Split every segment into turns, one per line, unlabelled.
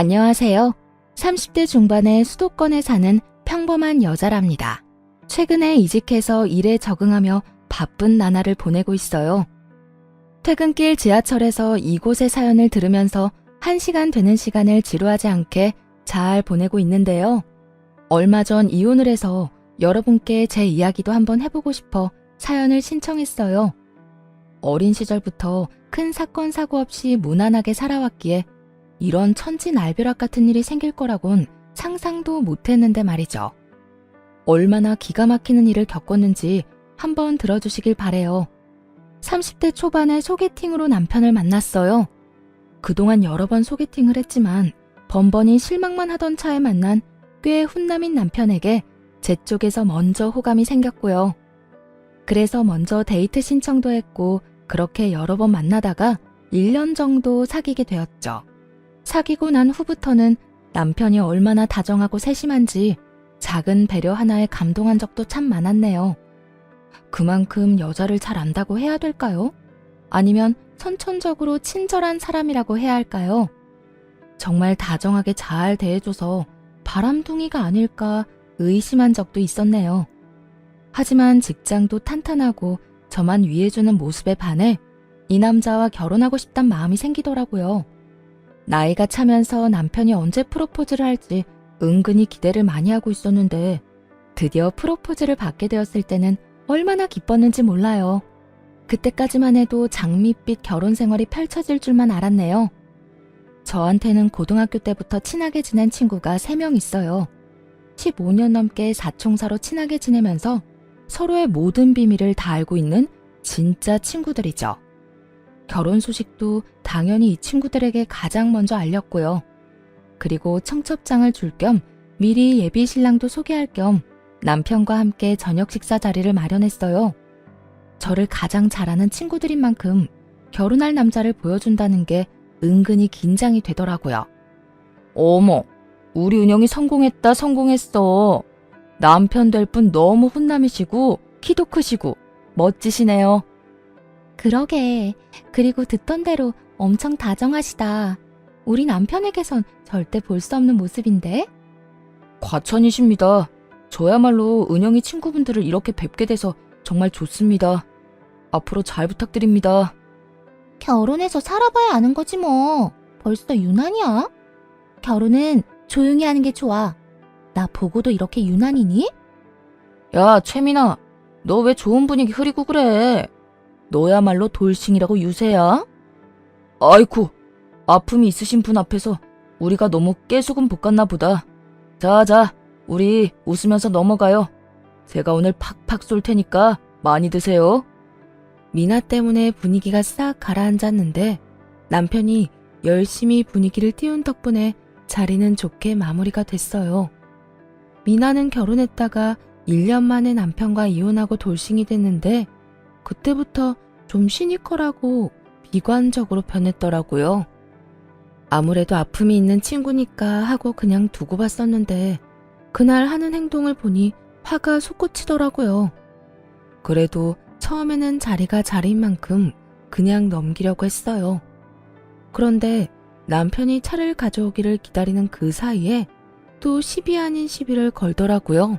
안녕하세요. 30대 중반의 수도권에 사는 평범한 여자랍니다. 최근에 이직해서 일에 적응하며 바쁜 나날을 보내고 있어요. 퇴근길 지하철에서 이곳의 사연을 들으면서 한 시간 되는 시간을 지루하지 않게 잘 보내고 있는데요. 얼마 전 이혼을 해서 여러분께 제 이야기도 한번 해보고 싶어 사연을 신청했어요. 어린 시절부터 큰 사건 사고 없이 무난하게 살아왔기에 이런 천지날벼락 같은 일이 생길 거라곤 상상도 못했는데 말이죠. 얼마나 기가 막히는 일을 겪었는지 한번 들어주시길 바래요. 30대 초반에 소개팅으로 남편을 만났어요. 그동안 여러 번 소개팅을 했지만 번번이 실망만 하던 차에 만난 꽤 훈남인 남편에게 제 쪽에서 먼저 호감이 생겼고요. 그래서 먼저 데이트 신청도 했고 그렇게 여러 번 만나다가 1년 정도 사귀게 되었죠. 사귀고 난 후부터는 남편이 얼마나 다정하고 세심한지 작은 배려 하나에 감동한 적도 참 많았네요. 그만큼 여자를 잘 안다고 해야 될까요? 아니면 선천적으로 친절한 사람이라고 해야 할까요? 정말 다정하게 잘 대해줘서 바람둥이가 아닐까 의심한 적도 있었네요. 하지만 직장도 탄탄하고 저만 위해주는 모습에 반해 이 남자와 결혼하고 싶단 마음이 생기더라고요. 나이가 차면서 남편이 언제 프로포즈를 할지 은근히 기대를 많이 하고 있었는데 드디어 프로포즈를 받게 되었을 때는 얼마나 기뻤는지 몰라요. 그때까지만 해도 장밋빛 결혼 생활이 펼쳐질 줄만 알았네요. 저한테는 고등학교 때부터 친하게 지낸 친구가 3명 있어요. 15년 넘게 사총사로 친하게 지내면서 서로의 모든 비밀을 다 알고 있는 진짜 친구들이죠. 결혼 소식도 당연히 이 친구들에게 가장 먼저 알렸고요. 그리고 청첩장을 줄 겸 미리 예비 신랑도 소개할 겸 남편과 함께 저녁 식사 자리를 마련했어요. 저를 가장 잘 아는 친구들인 만큼 결혼할 남자를 보여준다는 게 은근히 긴장이 되더라고요. 어머, 우리 은영이 성공했다, 성공했어. 남편 될 분 너무 훈남이시고, 키도 크시고, 멋지시네요. 그러게. 그리고 듣던 대로 엄청 다정하시다. 우리 남편에게선 절대 볼 수 없는 모습인데? 과찬이십니다. 저야말로 은영이 친구분들을 이렇게 뵙게 돼서 정말 좋습니다. 앞으로 잘 부탁드립니다. 결혼해서 살아봐야 아는 거지 뭐. 벌써 유난이야? 결혼은 조용히 하는 게 좋아. 나 보고도 이렇게 유난이니? 야, 최민아. 너 왜 좋은 분위기 흐리고 그래? 너야말로 돌싱이라고 유세야? 아이쿠, 아픔이 있으신 분 앞에서 우리가 너무 깨소금 볶았나 보다. 자, 자, 우리 웃으면서 넘어가요. 제가 오늘 팍팍 쏠 테니까 많이 드세요. 미나 때문에 분위기가 싹 가라앉았는데 남편이 열심히 분위기를 띄운 덕분에 자리는 좋게 마무리가 됐어요. 미나는 결혼했다가 1년 만에 남편과 이혼하고 돌싱이 됐는데 그때부터 좀 시니컬하고 비관적으로 변했더라고요. 아무래도 아픔이 있는 친구니까 하고 그냥 두고 봤었는데 그날 하는 행동을 보니 화가 솟구치더라고요. 그래도 처음에는 자리가 자리인 만큼 그냥 넘기려고 했어요. 그런데 남편이 차를 가져오기를 기다리는 그 사이에 또 시비 아닌 시비를 걸더라고요.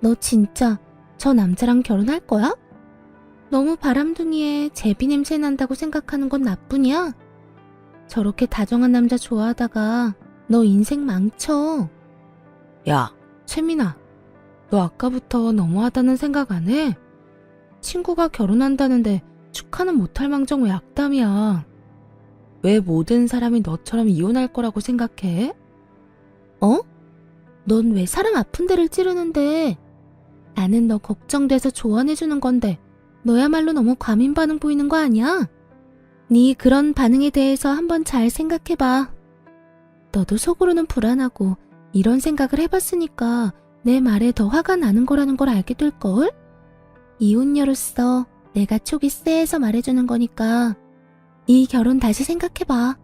너 진짜 저 남자랑 결혼할 거야? 너무 바람둥이에 제비 냄새 난다고 생각하는 건 나뿐이야? 저렇게 다정한 남자 좋아하다가 너 인생 망쳐. 야, 채민아. 너 아까부터 너무하다는 생각 안 해? 친구가 결혼한다는데 축하는 못할 망정 왜 악담이야? 왜 모든 사람이 너처럼 이혼할 거라고 생각해? 어? 넌 왜 사람 아픈 데를 찌르는데? 나는 너 걱정돼서 조언해주는 건데 너야말로 너무 과민 반응 보이는 거 아니야? 네 그런 반응에 대해서 한번 잘 생각해봐. 너도 속으로는 불안하고 이런 생각을 해봤으니까 내 말에 더 화가 나는 거라는 걸 알게 될걸? 이혼녀로서 내가 촉이 쎄해서 말해주는 거니까 이 결혼 다시 생각해봐.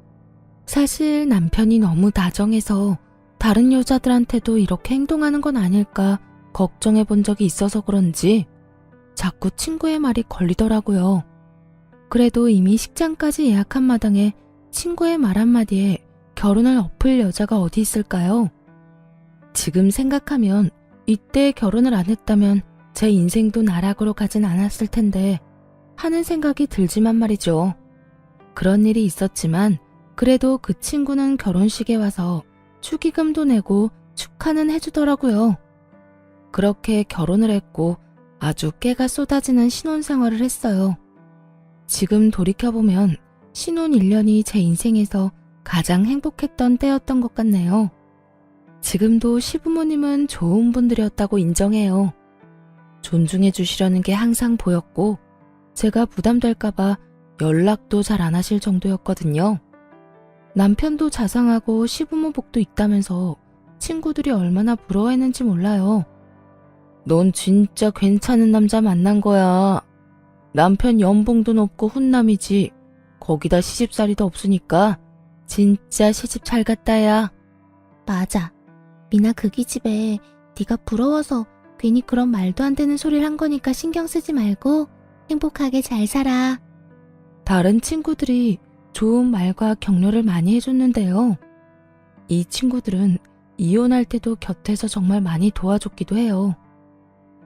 사실 남편이 너무 다정해서 다른 여자들한테도 이렇게 행동하는 건 아닐까 걱정해 본 적이 있어서 그런지 자꾸 친구의 말이 걸리더라고요. 그래도 이미 식장까지 예약한 마당에 친구의 말 한마디에 결혼을 엎을 여자가 어디 있을까요? 지금 생각하면 이때 결혼을 안 했다면 제 인생도 나락으로 가진 않았을 텐데 하는 생각이 들지만 말이죠. 그런 일이 있었지만 그래도 그 친구는 결혼식에 와서 축의금도 내고 축하는 해주더라고요. 그렇게 결혼을 했고 아주 깨가 쏟아지는 신혼생활을 했어요. 지금 돌이켜보면 신혼 1년이 제 인생에서 가장 행복했던 때였던 것 같네요. 지금도 시부모님은 좋은 분들이었다고 인정해요. 존중해 주시려는 게 항상 보였고, 제가 부담될까봐 연락도 잘 안 하실 정도였거든요. 남편도 자상하고 시부모 복도 있다면서 친구들이 얼마나 부러워했는지 몰라요. 넌 진짜 괜찮은 남자 만난 거야. 남편 연봉도 높고 훈남이지. 거기다 시집살이도 없으니까 진짜 시집 잘 갔다야.
맞아. 미나 그 기 집에 네가 부러워서 괜히 그런 말도 안 되는 소리를 한 거니까 신경 쓰지 말고 행복하게 잘 살아.
다른 친구들이 좋은 말과 격려를 많이 해줬는데요. 이 친구들은 이혼할 때도 곁에서 정말 많이 도와줬기도 해요.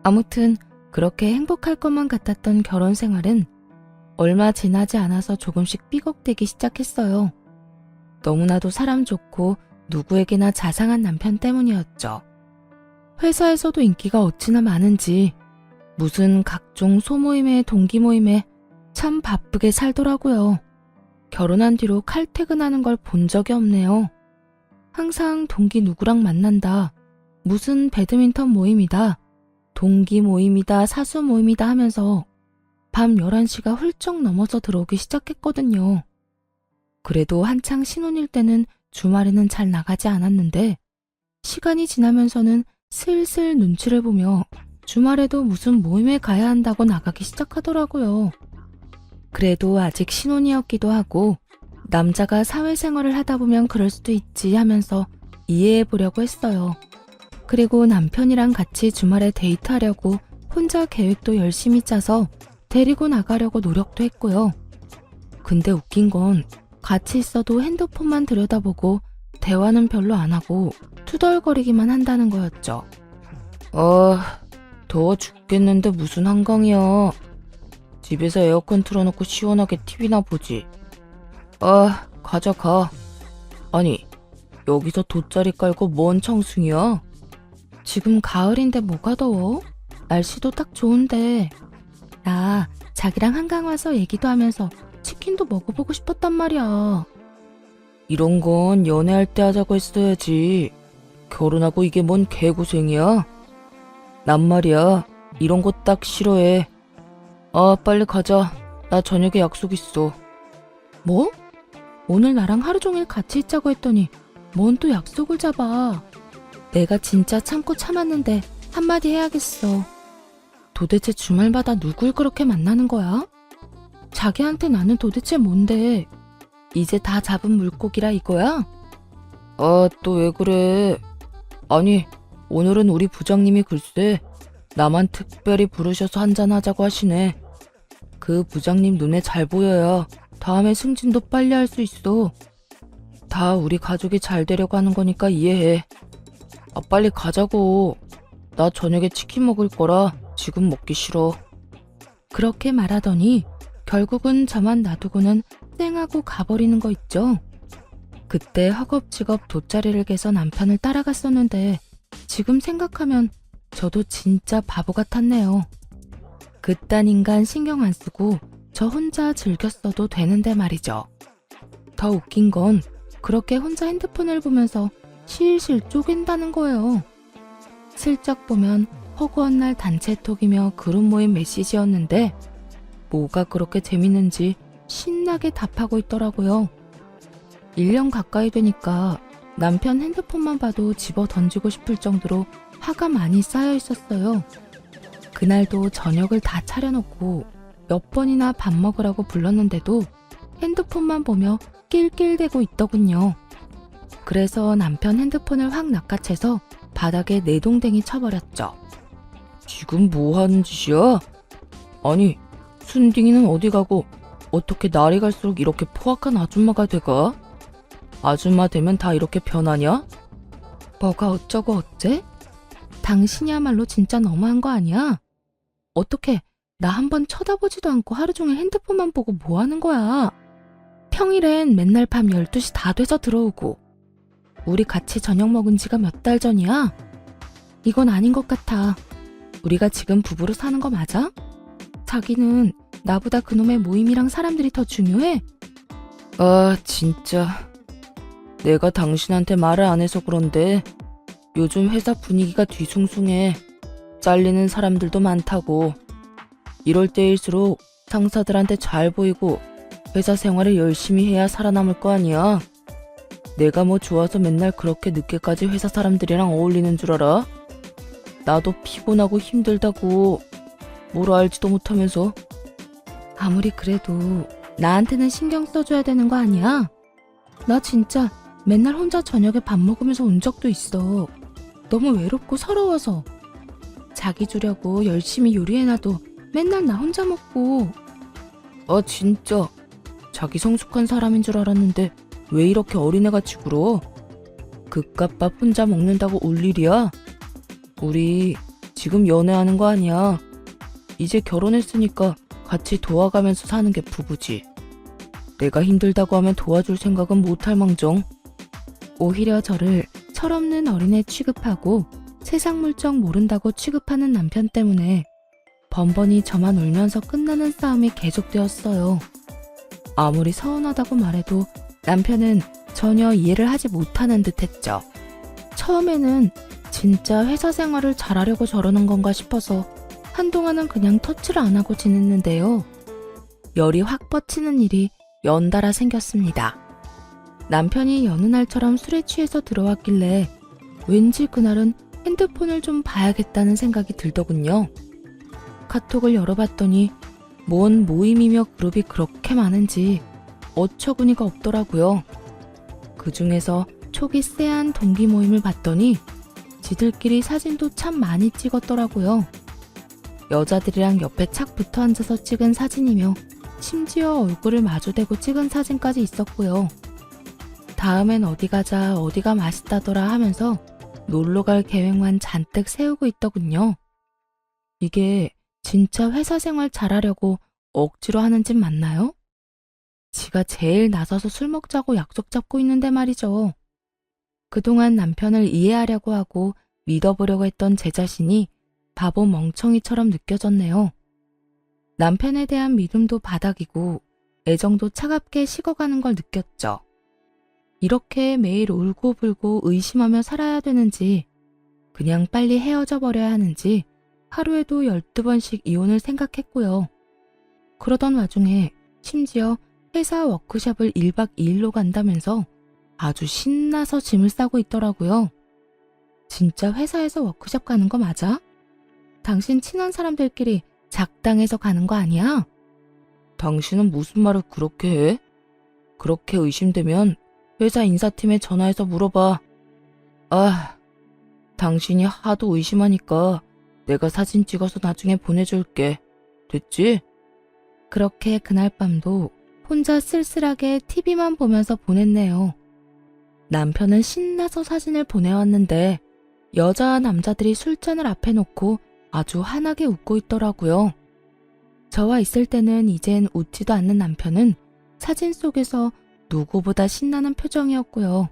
아무튼 그렇게 행복할 것만 같았던 결혼 생활은 얼마 지나지 않아서 조금씩 삐걱대기 시작했어요. 너무나도 사람 좋고 누구에게나 자상한 남편 때문이었죠. 회사에서도 인기가 어찌나 많은지 무슨 각종 소모임에 동기 모임에 참 바쁘게 살더라고요. 결혼한 뒤로 칼퇴근하는 걸 본 적이 없네요. 항상 동기 누구랑 만난다. 무슨 배드민턴 모임이다. 동기 모임이다. 사수 모임이다 하면서 밤 11시가 훌쩍 넘어서 들어오기 시작했거든요. 그래도 한창 신혼일 때는 주말에는 잘 나가지 않았는데 시간이 지나면서는 슬슬 눈치를 보며 주말에도 무슨 모임에 가야 한다고 나가기 시작하더라고요. 그래도 아직 신혼이었기도 하고 남자가 사회생활을 하다 보면 그럴 수도 있지 하면서 이해해 보려고 했어요. 그리고 남편이랑 같이 주말에 데이트하려고 혼자 계획도 열심히 짜서 데리고 나가려고 노력도 했고요. 근데 웃긴 건 같이 있어도 핸드폰만 들여다보고 대화는 별로 안 하고 투덜거리기만 한다는 거였죠. 어, 더워 죽겠는데 무슨 한강이야. 집에서 에어컨 틀어놓고 시원하게 TV나 보지. 아, 가자, 가. 아니, 여기서 돗자리 깔고 뭔 청승이야? 지금 가을인데 뭐가 더워? 날씨도 딱 좋은데. 나 자기랑 한강 와서 얘기도 하면서 치킨도 먹어보고 싶었단 말이야. 이런 건 연애할 때 하자고 했어야지. 결혼하고 이게 뭔 개고생이야? 난 말이야, 이런 거 딱 싫어해. 아, 빨리 가자. 나 저녁에 약속 있어. 뭐? 오늘 나랑 하루 종일 같이 있자고 했더니 뭔 또 약속을 잡아. 내가 진짜 참고 참았는데 한마디 해야겠어. 도대체 주말마다 누굴 그렇게 만나는 거야? 자기한테 나는 도대체 뭔데? 이제 다 잡은 물고기라 이거야? 아, 또 왜 그래? 아니, 오늘은 우리 부장님이 글쎄 나만 특별히 부르셔서 한잔하자고 하시네. 그 부장님 눈에 잘 보여야 다음에 승진도 빨리 할 수 있어. 다 우리 가족이 잘 되려고 하는 거니까 이해해. 아, 빨리 가자고. 나 저녁에 치킨 먹을 거라 지금 먹기 싫어. 그렇게 말하더니 결국은 저만 놔두고는 쌩하고 가버리는 거 있죠. 그때 허겁지겁 돗자리를 개서 남편을 따라갔었는데 지금 생각하면 저도 진짜 바보 같았네요. 그딴 인간 신경 안 쓰고 저 혼자 즐겼어도 되는데 말이죠. 더 웃긴 건 그렇게 혼자 핸드폰을 보면서 실실 쪼갠다는 거예요. 슬쩍 보면 허구한 날 단체톡이며 그룹 모임 메시지였는데 뭐가 그렇게 재밌는지 신나게 답하고 있더라고요. 1년 가까이 되니까 남편 핸드폰만 봐도 집어 던지고 싶을 정도로 화가 많이 쌓여 있었어요. 그날도 저녁을 다 차려놓고 몇 번이나 밥 먹으라고 불렀는데도 핸드폰만 보며 낄낄대고 있더군요. 그래서 남편 핸드폰을 확 낚아채서 바닥에 내동댕이 쳐버렸죠. 지금 뭐 하는 짓이야? 아니, 순딩이는 어디 가고 어떻게 날이 갈수록 이렇게 포악한 아줌마가 돼가? 아줌마 되면 다 이렇게 변하냐? 뭐가 어쩌고 어째? 당신이야말로 진짜 너무한 거 아니야? 어떻게 나 한 번 쳐다보지도 않고 하루 종일 핸드폰만 보고 뭐 하는 거야? 평일엔 맨날 밤 12시 다 돼서 들어오고 우리 같이 저녁 먹은 지가 몇 달 전이야? 이건 아닌 것 같아. 우리가 지금 부부로 사는 거 맞아? 자기는 나보다 그놈의 모임이랑 사람들이 더 중요해? 아, 진짜. 내가 당신한테 말을 안 해서 그런데 요즘 회사 분위기가 뒤숭숭해. 잘리는 사람들도 많다고. 이럴 때일수록 상사들한테 잘 보이고 회사 생활을 열심히 해야 살아남을 거 아니야. 내가 뭐 좋아서 맨날 그렇게 늦게까지 회사 사람들이랑 어울리는 줄 알아? 나도 피곤하고 힘들다고 뭘 알지도 못하면서 아무리 그래도 나한테는 신경 써줘야 되는 거 아니야? 나 진짜 맨날 혼자 저녁에 밥 먹으면서 온 적도 있어. 너무 외롭고 서러워서. 자기 주려고 열심히 요리해놔도 맨날 나 혼자 먹고. 아, 진짜. 자기 성숙한 사람인 줄 알았는데 왜 이렇게 어린애같이 굴어? 그깟밥 혼자 먹는다고 올 일이야? 우리 지금 연애하는 거 아니야. 이제 결혼했으니까 같이 도와가면서 사는 게 부부지. 내가 힘들다고 하면 도와줄 생각은 못할 망정. 오히려 저를 철없는 어린애 취급하고 세상 물정 모른다고 취급하는 남편 때문에 번번이 저만 울면서 끝나는 싸움이 계속되었어요. 아무리 서운하다고 말해도 남편은 전혀 이해를 하지 못하는 듯 했죠. 처음에는 진짜 회사 생활을 잘하려고 저러는 건가 싶어서 한동안은 그냥 터치를 안 하고 지냈는데요. 열이 확 뻗치는 일이 연달아 생겼습니다. 남편이 여느 날처럼 술에 취해서 들어왔길래 왠지 그날은 핸드폰을 좀 봐야겠다는 생각이 들더군요. 카톡을 열어봤더니 뭔 모임이며 그룹이 그렇게 많은지 어처구니가 없더라고요. 그 중에서 촉이 쎄한 동기 모임을 봤더니 지들끼리 사진도 참 많이 찍었더라고요. 여자들이랑 옆에 착 붙어 앉아서 찍은 사진이며 심지어 얼굴을 마주대고 찍은 사진까지 있었고요. 다음엔 어디 가자, 어디가 맛있다더라 하면서 놀러 갈 계획만 잔뜩 세우고 있더군요. 이게 진짜 회사 생활 잘하려고 억지로 하는 짓 맞나요? 지가 제일 나서서 술 먹자고 약속 잡고 있는데 말이죠. 그동안 남편을 이해하려고 하고 믿어보려고 했던 제 자신이 바보 멍청이처럼 느껴졌네요. 남편에 대한 믿음도 바닥이고 애정도 차갑게 식어가는 걸 느꼈죠. 이렇게 매일 울고불고 의심하며 살아야 되는지, 그냥 빨리 헤어져 버려야 하는지, 하루에도 12번씩 이혼을 생각했고요. 그러던 와중에 심지어 회사 워크숍을 1박 2일로 간다면서 아주 신나서 짐을 싸고 있더라고요. 진짜 회사에서 워크숍 가는 거 맞아? 당신 친한 사람들끼리 작당해서 가는 거 아니야? 당신은 무슨 말을 그렇게 해? 그렇게 의심되면 회사 인사팀에 전화해서 물어봐. 아, 당신이 하도 의심하니까 내가 사진 찍어서 나중에 보내줄게. 됐지? 그렇게 그날 밤도 혼자 쓸쓸하게 TV만 보면서 보냈네요. 남편은 신나서 사진을 보내왔는데 여자와 남자들이 술잔을 앞에 놓고 아주 환하게 웃고 있더라고요. 저와 있을 때는 이젠 웃지도 않는 남편은 사진 속에서 누구보다 신나는 표정이었고요.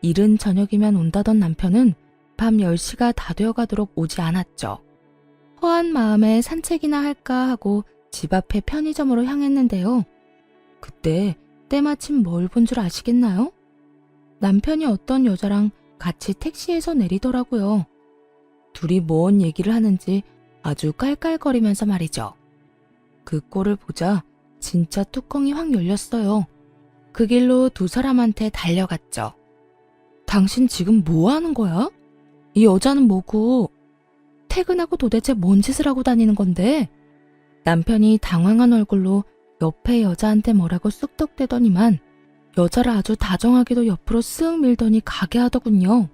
이른 저녁이면 온다던 남편은 밤 10시가 다 되어가도록 오지 않았죠. 허한 마음에 산책이나 할까 하고 집 앞에 편의점으로 향했는데요. 그때 때마침 뭘 본 줄 아시겠나요? 남편이 어떤 여자랑 같이 택시에서 내리더라고요. 둘이 뭔 얘기를 하는지 아주 깔깔거리면서 말이죠. 그 꼴을 보자 진짜 뚜껑이 확 열렸어요. 그 길로 두 사람한테 달려갔죠. 당신 지금 뭐 하는 거야? 이 여자는 뭐고? 퇴근하고 도대체 뭔 짓을 하고 다니는 건데? 남편이 당황한 얼굴로 옆에 여자한테 뭐라고 쑥덕대더니만 여자를 아주 다정하게도 옆으로 쓱 밀더니 가게 하더군요.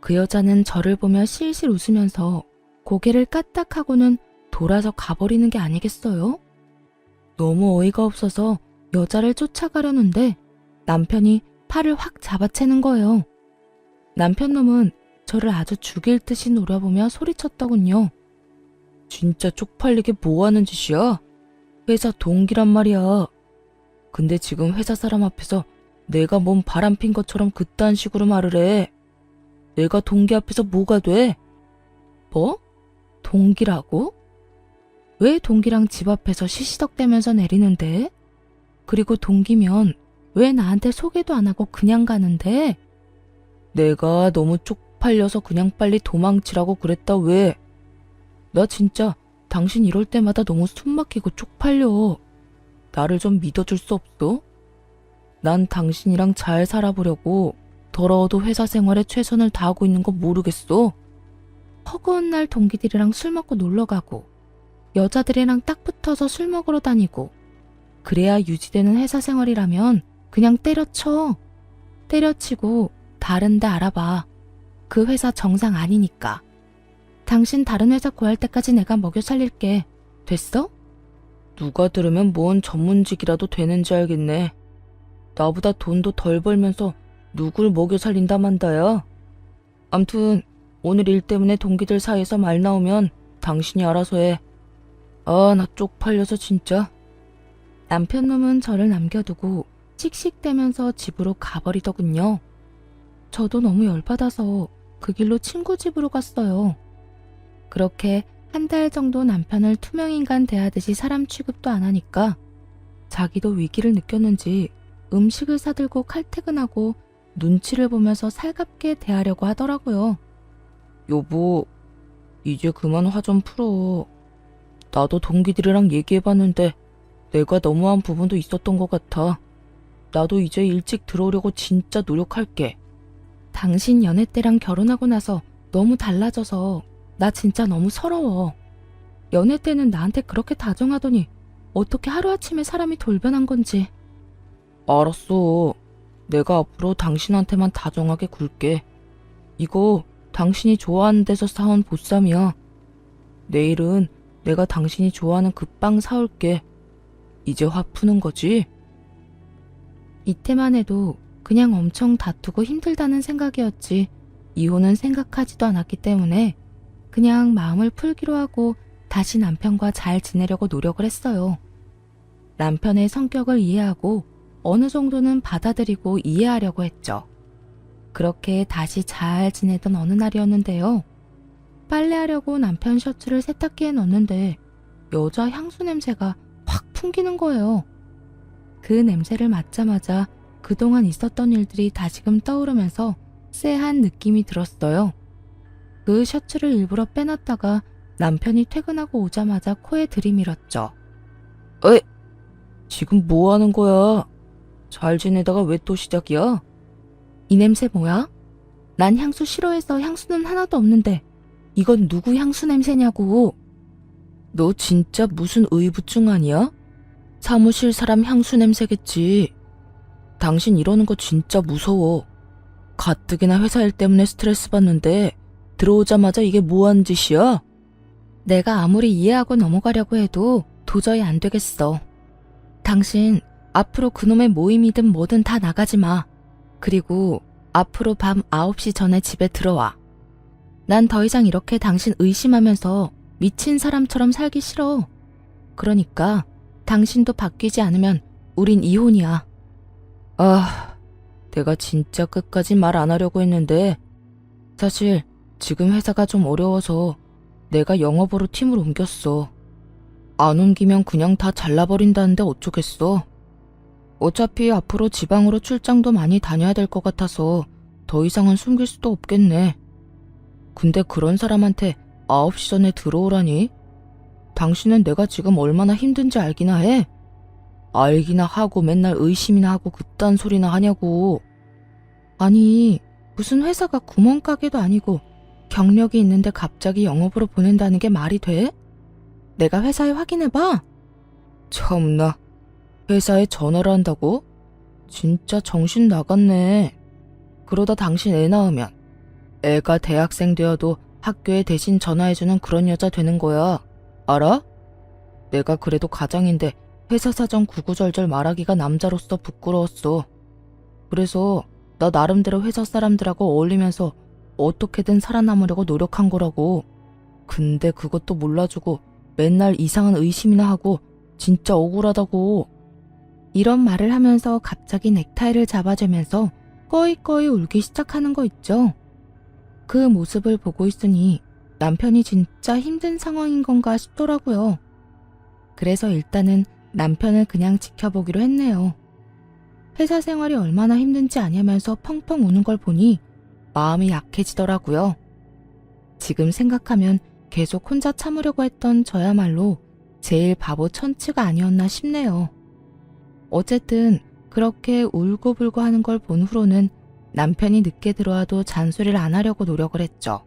그 여자는 저를 보며 실실 웃으면서 고개를 까딱하고는 돌아서 가버리는 게 아니겠어요? 너무 어이가 없어서 여자를 쫓아가려는데 남편이 팔을 확 잡아채는 거예요. 남편 놈은 저를 아주 죽일 듯이 노려보며 소리쳤더군요. 진짜 쪽팔리게 뭐 하는 짓이야? 회사 동기란 말이야. 근데 지금 회사 사람 앞에서 내가 몸 바람핀 것처럼 그딴 식으로 말을 해. 내가 동기 앞에서 뭐가 돼? 뭐? 동기라고? 왜 동기랑 집 앞에서 시시덕대면서 내리는데? 그리고 동기면 왜 나한테 소개도 안 하고 그냥 가는데? 내가 너무 쪽팔려서 그냥 빨리 도망치라고 그랬다 왜? 나 진짜 당신 이럴 때마다 너무 숨 막히고 쪽팔려. 나를 좀 믿어줄 수 없어? 난 당신이랑 잘 살아보려고 더러워도 회사 생활에 최선을 다하고 있는 거 모르겠어? 허구한 날 동기들이랑 술 먹고 놀러 가고 여자들이랑 딱 붙어서 술 먹으러 다니고 그래야 유지되는 회사 생활이라면 그냥 때려쳐. 때려치고 다른 데 알아봐. 그 회사 정상 아니니까. 당신 다른 회사 구할 때까지 내가 먹여 살릴게. 됐어? 누가 들으면 뭔 전문직이라도 되는지 알겠네. 나보다 돈도 덜 벌면서 누굴 먹여 살린다 만다야. 암튼 오늘 일 때문에 동기들 사이에서 말 나오면 당신이 알아서 해. 아, 나 쪽팔려서 진짜. 남편 놈은 저를 남겨두고 씩씩대면서 집으로 가버리더군요. 저도 너무 열받아서 그 길로 친구 집으로 갔어요. 그렇게 한 달 정도 남편을 투명인간 대하듯이 사람 취급도 안 하니까 자기도 위기를 느꼈는지 음식을 사들고 칼퇴근하고 눈치를 보면서 살갑게 대하려고 하더라고요. 여보, 이제 그만 화 좀 풀어. 나도 동기들이랑 얘기해봤는데 내가 너무한 부분도 있었던 것 같아. 나도 이제 일찍 들어오려고 진짜 노력할게. 당신 연애 때랑 결혼하고 나서 너무 달라져서 나 진짜 너무 서러워. 연애 때는 나한테 그렇게 다정하더니 어떻게 하루아침에 사람이 돌변한 건지. 알았어. 내가 앞으로 당신한테만 다정하게 굴게. 이거 당신이 좋아하는 데서 사온 보쌈이야. 내일은 내가 당신이 좋아하는 그 빵 사올게. 이제 화 푸는 거지? 이때만 해도 그냥 엄청 다투고 힘들다는 생각이었지. 이혼은 생각하지도 않았기 때문에 그냥 마음을 풀기로 하고 다시 남편과 잘 지내려고 노력을 했어요. 남편의 성격을 이해하고 어느 정도는 받아들이고 이해하려고 했죠. 그렇게 다시 잘 지내던 어느 날이었는데요. 빨래하려고 남편 셔츠를 세탁기에 넣는데 여자 향수 냄새가 확 풍기는 거예요. 그 냄새를 맡자마자 그동안 있었던 일들이 다시금 떠오르면서 쎄한 느낌이 들었어요. 그 셔츠를 일부러 빼놨다가 남편이 퇴근하고 오자마자 코에 들이밀었죠. 에? 지금 뭐 하는 거야? 잘 지내다가 왜 또 시작이야? 이 냄새 뭐야? 난 향수 싫어해서 향수는 하나도 없는데 이건 누구 향수 냄새냐고. 너 진짜 무슨 의부증 아니야? 사무실 사람 향수 냄새겠지. 당신 이러는 거 진짜 무서워. 가뜩이나 회사 일 때문에 스트레스 받는데 들어오자마자 이게 뭐한 짓이야? 내가 아무리 이해하고 넘어가려고 해도 도저히 안 되겠어. 당신 앞으로 그놈의 모임이든 뭐든 다 나가지 마. 그리고 앞으로 밤 9시 전에 집에 들어와. 난 더 이상 이렇게 당신 의심하면서 미친 사람처럼 살기 싫어. 그러니까 당신도 바뀌지 않으면 우린 이혼이야. 아, 내가 진짜 끝까지 말 안 하려고 했는데 사실 지금 회사가 좀 어려워서 내가 영업으로 팀을 옮겼어. 안 옮기면 그냥 다 잘라버린다는데 어쩌겠어. 어차피 앞으로 지방으로 출장도 많이 다녀야 될 것 같아서 더 이상은 숨길 수도 없겠네. 근데 그런 사람한테 9시 전에 들어오라니? 당신은 내가 지금 얼마나 힘든지 알기나 해? 알기나 하고 맨날 의심이나 하고 그딴 소리나 하냐고. 아니, 무슨 회사가 구멍가게도 아니고 경력이 있는데 갑자기 영업으로 보낸다는 게 말이 돼? 내가 회사에 확인해봐. 참나, 회사에 전화를 한다고? 진짜 정신 나갔네. 그러다 당신 애 낳으면 애가 대학생 되어도 학교에 대신 전화해주는 그런 여자 되는 거야. 알아? 내가 그래도 가장인데 회사 사정 구구절절 말하기가 남자로서 부끄러웠어. 그래서 나 나름대로 회사 사람들하고 어울리면서 어떻게든 살아남으려고 노력한 거라고. 근데 그것도 몰라주고 맨날 이상한 의심이나 하고 진짜 억울하다고. 이런 말을 하면서 갑자기 넥타이를 잡아주면서 꺼이꺼이 울기 시작하는 거 있죠. 그 모습을 보고 있으니 남편이 진짜 힘든 상황인 건가 싶더라고요. 그래서 일단은 남편을 그냥 지켜보기로 했네요. 회사 생활이 얼마나 힘든지 아냐면서 펑펑 우는 걸 보니 마음이 약해지더라고요. 지금 생각하면 계속 혼자 참으려고 했던 저야말로 제일 바보 천치가 아니었나 싶네요. 어쨌든 그렇게 울고불고 하는 걸 본 후로는 남편이 늦게 들어와도 잔소리를 안 하려고 노력을 했죠.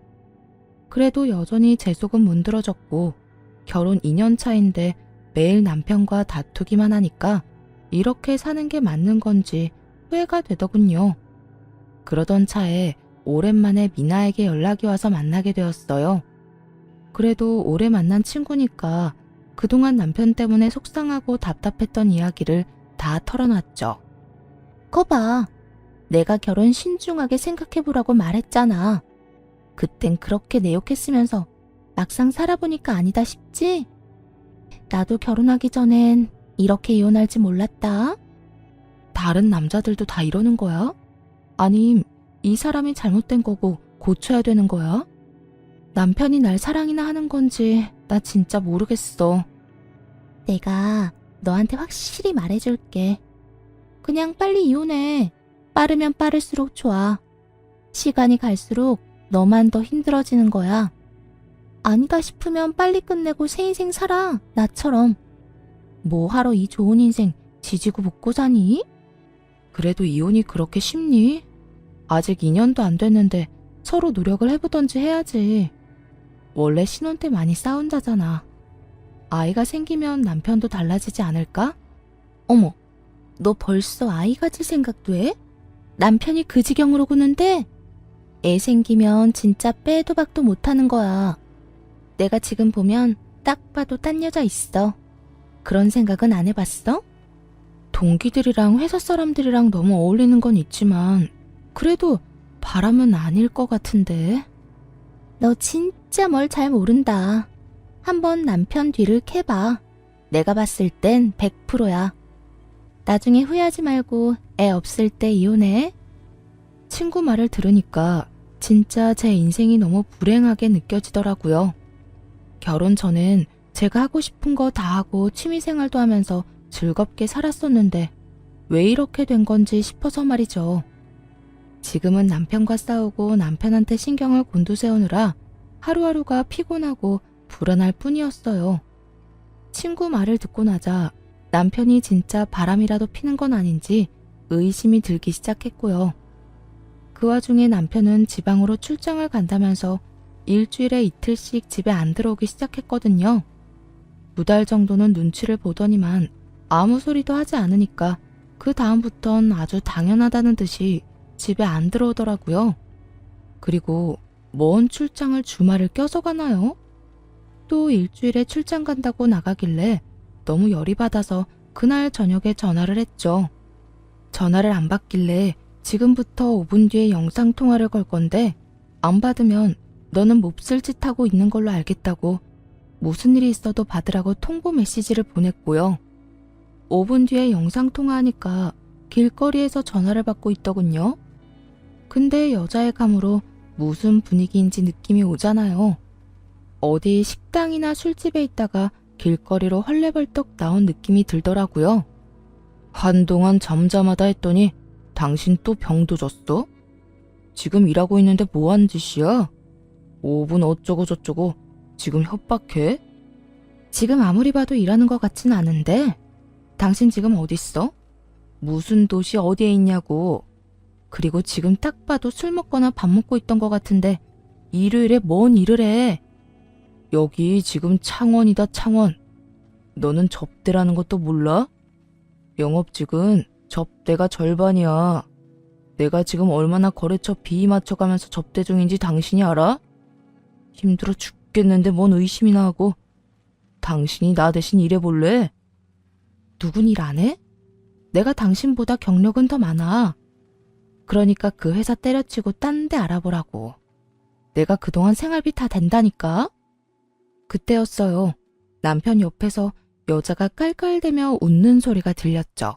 그래도 여전히 제 속은 문드러졌고 결혼 2년 차인데 매일 남편과 다투기만 하니까 이렇게 사는 게 맞는 건지 후회가 되더군요. 그러던 차에 오랜만에 미나에게 연락이 와서 만나게 되었어요. 그래도 오래 만난 친구니까 그동안 남편 때문에 속상하고 답답했던 이야기를 다 털어놨죠. 거봐. 내가 결혼 신중하게 생각해보라고 말했잖아. 그땐 그렇게 내욕했으면서 막상 살아보니까 아니다 싶지? 나도 결혼하기 전엔 이렇게 이혼할지 몰랐다. 다른 남자들도 다 이러는 거야? 아님, 이 사람이 잘못된 거고 고쳐야 되는 거야? 남편이 날 사랑이나 하는 건지 나 진짜 모르겠어. 내가 너한테 확실히 말해줄게. 그냥 빨리 이혼해. 빠르면 빠를수록 좋아. 시간이 갈수록 너만 더 힘들어지는 거야. 아니다 싶으면 빨리 끝내고 새 인생 살아. 나처럼. 뭐 하러 이 좋은 인생 지지고 볶고 사니? 그래도 이혼이 그렇게 쉽니? 아직 2년도 안 됐는데 서로 노력을 해보던지 해야지. 원래 신혼 때 많이 싸운 자잖아. 아이가 생기면 남편도 달라지지 않을까? 어머, 너 벌써 아이 가질 생각도 해? 남편이 그 지경으로 구는데? 애 생기면 진짜 빼도 박도 못하는 거야. 내가 지금 보면 딱 봐도 딴 여자 있어. 그런 생각은 안 해봤어? 동기들이랑 회사 사람들이랑 너무 어울리는 건 있지만, 그래도 바람은 아닐 것 같은데. 너 진짜 뭘 잘 모른다. 한번 남편 뒤를 캐봐. 내가 봤을 땐 100%야. 나중에 후회하지 말고 애 없을 때 이혼해. 친구 말을 들으니까 진짜 제 인생이 너무 불행하게 느껴지더라고요. 결혼 전엔 제가 하고 싶은 거 다 하고 취미 생활도 하면서 즐겁게 살았었는데 왜 이렇게 된 건지 싶어서 말이죠. 지금은 남편과 싸우고 남편한테 신경을 곤두세우느라 하루하루가 피곤하고 불안할 뿐이었어요. 친구 말을 듣고 나자 남편이 진짜 바람이라도 피는 건 아닌지 의심이 들기 시작했고요. 그 와중에 남편은 지방으로 출장을 간다면서 일주일에 이틀씩 집에 안 들어오기 시작했거든요. 두 달 정도는 눈치를 보더니만 아무 소리도 하지 않으니까 그 다음부턴 아주 당연하다는 듯이 집에 안 들어오더라고요. 그리고 먼 출장을 주말을 껴서 가나요? 또 일주일에 출장 간다고 나가길래 너무 열이 받아서 그날 저녁에 전화를 했죠. 전화를 안 받길래 지금부터 5분 뒤에 영상통화를 걸 건데 안 받으면 너는 몹쓸 짓 하고 있는 걸로 알겠다고 무슨 일이 있어도 받으라고 통보 메시지를 보냈고요. 5분 뒤에 영상통화하니까 길거리에서 전화를 받고 있더군요. 근데 여자의 감으로 무슨 분위기인지 느낌이 오잖아요. 어디 식당이나 술집에 있다가 길거리로 헐레벌떡 나온 느낌이 들더라고요. 한동안 잠잠하다 했더니 당신 또 병도 졌어? 지금 일하고 있는데 뭐 하는 짓이야? 5분 어쩌고 저쩌고 지금 협박해? 지금 아무리 봐도 일하는 것 같진 않은데 당신 지금 어딨어? 무슨 도시 어디에 있냐고 그리고 지금 딱 봐도 술 먹거나 밥 먹고 있던 것 같은데 일요일에 뭔 일을 해? 여기 지금 창원이다 창원. 너는 접대라는 것도 몰라? 영업직은 접대가 절반이야. 내가 지금 얼마나 거래처 비위 맞춰가면서 접대 중인지 당신이 알아? 힘들어 죽겠는데 뭔 의심이나 하고. 당신이 나 대신 일해볼래? 누군 일 안 해? 내가 당신보다 경력은 더 많아. 그러니까 그 회사 때려치고 딴 데 알아보라고. 내가 그동안 생활비 다 된다니까? 그때였어요. 남편 옆에서 여자가 깔깔대며 웃는 소리가 들렸죠.